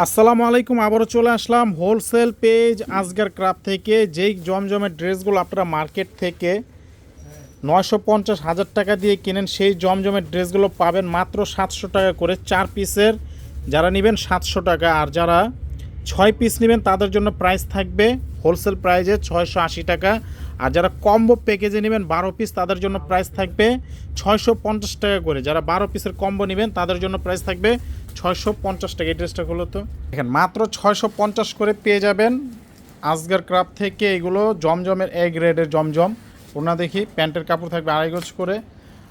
আসসালামু আলাইকুম, আবারও চলে আসলাম হোলসেল পেজ আজগার ক্রাফ থেকে। যেই জমজমের ড্রেসগুলো আপনারা মার্কেট থেকে নয়শো পঞ্চাশ হাজার টাকা দিয়ে কিনেন, সেই জমজমের ড্রেসগুলো পাবেন মাত্র সাতশো টাকা করে চার পিসের। যারা নেবেন সাতশো টাকা, আর যারা ছয় পিস নেবেন, তাদের জন্য প্রাইস থাকবে হোলসেল প্রাইজে ছয়শো আশি টাকা। আর যারা কম্বো প্যাকেজে নেবেন বারো পিস তাদের জন্য প্রাইস থাকবে ছয়শো পঞ্চাশ টাকা করে। যারা বারো পিসের কম্বো নেবেন, তাদের জন্য প্রাইস থাকবে ছয়শো পঞ্চাশ টাকা, এই ড্রেসটা হলো তো। দেখেন, মাত্র ছয়শো পঞ্চাশ করে পেয়ে যাবেন আজগার ক্রাফ থেকে এগুলো জমজমের এ গ্রেডের জমজম। ওনা দেখি, প্যান্টের কাপড় থাকবে আড়াই গজ করে।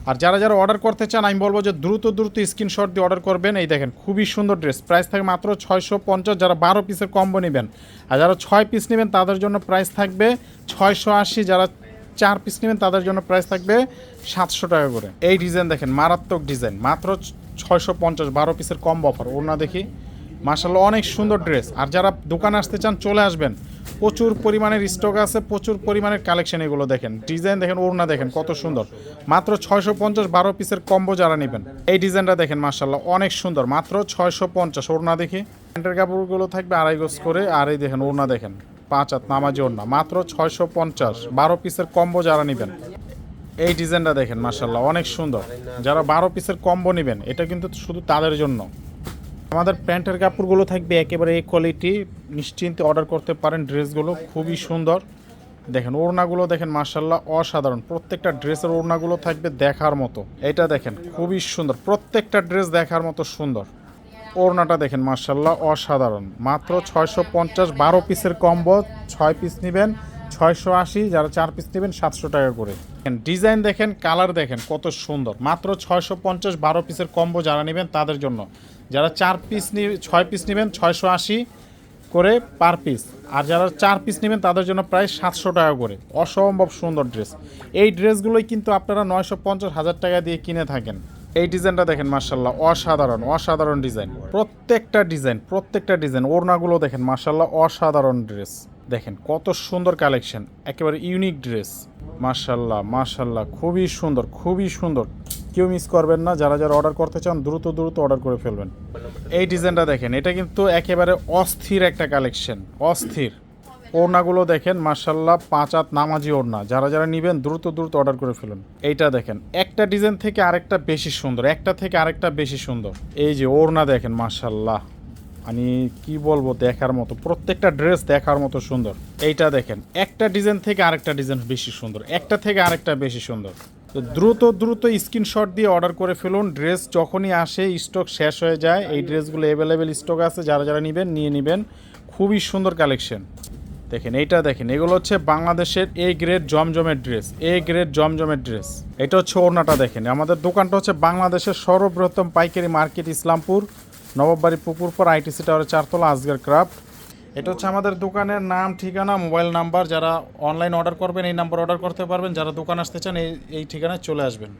আর যারা যারা অর্ডার করতে চান, আমি বলব যে দ্রুত দ্রুত স্ক্রিনশট দিয়ে অর্ডার করবেন। এই দেখেন, খুবই সুন্দর ড্রেস। প্রাইস থাকে মাত্র ছয়শো পঞ্চাশ, যারা বারো পিসের কম্বো নেবেন। আর যারা ছয় পিস নেবেন, তাদের জন্য প্রাইস থাকবে ছয়শো আশি, যারা চার পিস নেবেন, তাদের জন্য প্রাইস থাকবে সাতশো টাকা করে। এই ডিজাইন দেখেন, মারাত্মক ডিজাইন। মাত্র ছয়শো পঞ্চাশ, বারো পিসের কম্বো অফার ওনা দেখি। মার্শাল্লাহ অনেক সুন্দর ড্রেস আর যারা দোকানে আসতে চান, চলে আসবেন। প্রচুর পরিমাণের স্টক আছে, প্রচুর পরিমাণের কালেকশন এগুলো দেখেন। ডিজাইন দেখেন, ওড়না দেখেন, কত সুন্দর। মাত্র ছয়শো পঞ্চাশ, বারো পিসের কম্বো যারা নেবেন, এই ডিজাইনটা দেখেন মার্শাল্লাহ অনেক সুন্দর। মাত্র ছয়শো পঞ্চাশ, ওড়না দেখি। প্যান্টের কাপড়গুলো থাকবে আড়াই গোজ করে, আর এই দেখেন, ওড়না দেখেন। পাঁচ হাত নামাজি ওড়না। মাত্র ছয়শো পঞ্চাশ, বারো পিসের কম্বো যারা নেবেন। এই ডিজাইনটা দেখেন মার্শাল্লাহ অনেক সুন্দর। যারা বারো পিসের কম্বো নেবেন, এটা কিন্তু শুধু তাদের জন্য। আমাদের প্যান্টের কাপড়গুলো থাকবে একেবারে এই কোয়ালিটি নিশ্চিন্তে অর্ডার করতে পারেন ড্রেসগুলো, খুবই সুন্দর। দেখেন, ওড়নাগুলো দেখেন মার্শাল্লাহ অসাধারণ। প্রত্যেকটা ড্রেসের ওড়নাগুলো থাকবে দেখার মতো। এটা দেখেন, খুবই সুন্দর। প্রত্যেকটা ড্রেস দেখার মতো সুন্দর। ওড়নাটা দেখেন মার্শাল্লাহ অসাধারণ। মাত্র ছয়শো পঞ্চাশ বারো পিসের কম্বো ছয় পিস নেবেন। ছয়শো আশি, যারা চার পিস নেবেন সাতশো টাকা করে। ডিজাইন দেখেন কালার দেখেন, কত সুন্দর। মাত্র ছয়শো পঞ্চাশ, বারো পিসের কম্বো যারা নেবেন তাদের জন্য। যারা চার পিস ছয় পিস নেবেন, ছয়শো আশি করে পার পিস আর যারা চার পিস নেবেন, তাদের জন্য প্রায় সাতশো টাকা করে। অসম্ভব সুন্দর ড্রেস এই ড্রেসগুলোই কিন্তু আপনারা নয়শো পঞ্চাশ, হাজার টাকা দিয়ে কিনে থাকেন। এই ডিজাইনটা দেখেন মার্শাল্লাহ অসাধারণ অসাধারণ ডিজাইন প্রত্যেকটা ডিজাইন প্রত্যেকটা ডিজাইন ওড়নাগুলো দেখেন মার্শাল্লাহ অসাধারণ ড্রেস দেখেন, কত সুন্দর কালেকশন, একেবারে ইউনিক ড্রেস মার্শাল্লাহ মার্শাল্লাহ খুবই সুন্দর খুবই সুন্দর। কেউ মিস করবেন না, যারা যারা অর্ডার করতে চান, দ্রুত দ্রুত অর্ডার করে ফেলবেন। এই ডিজাইনটা দেখেন, এটা কিন্তু একেবারে অস্থির একটা কালেকশন, অস্থির। ওড়নাগুলো দেখেন মার্শাল্লাহ পাঁচ হাত নামাজি ওড়না। যারা যারা নেবেন, দ্রুত দ্রুত অর্ডার করে ফেলুন। এইটা দেখেন, একটা ডিজাইন থেকে আরেকটা বেশি সুন্দর, একটা থেকে আরেকটা বেশি সুন্দর। এই যে ওড়না দেখেন মার্শাল্লাহ আমি কি বলব দেখার মতো, প্রত্যেকটা ড্রেস দেখার মতো সুন্দর। এইটা দেখেন, একটা ডিজাইন থেকে আরেকটা ডিজাইন বেশি সুন্দর, একটা থেকে আরেকটা বেশি সুন্দর। তো দ্রুত দ্রুত স্ক্রিনশট দিয়ে অর্ডার করে ফেলুন ড্রেস যখনই আসে স্টক শেষ হয়ে যায়, এই ড্রেসগুলো অ্যাভেলেবেল স্টক আছে, যারা যারা নেবেন, নিয়ে নেবেন। খুবই সুন্দর কালেকশন দেখেন, এইটা দেখেন, এগুলো হচ্ছে বাংলাদেশের এ গ্রেড জমজমের ড্রেস এ গ্রেড জমজমের ড্রেস এটা হচ্ছে ওড়নাটা দেখেন, আমাদের দোকানটা হচ্ছে বাংলাদেশের সর্ববৃহত্তম পাইকারি মার্কেট ইসলামপুর। নবাববাড়ি পুকুরপুর আইটিসি টাওয়ারের চারতলা আজগার ক্রাফট এটা হচ্ছে আমাদের দোকানের নাম, ঠিকানা, মোবাইল নাম্বার। যারা অনলাইন অর্ডার করবেন, এই নাম্বার অর্ডার করতে পারবেন। যারা দোকান আসতে চান, এই এই ঠিকানায় চলে আসবেন।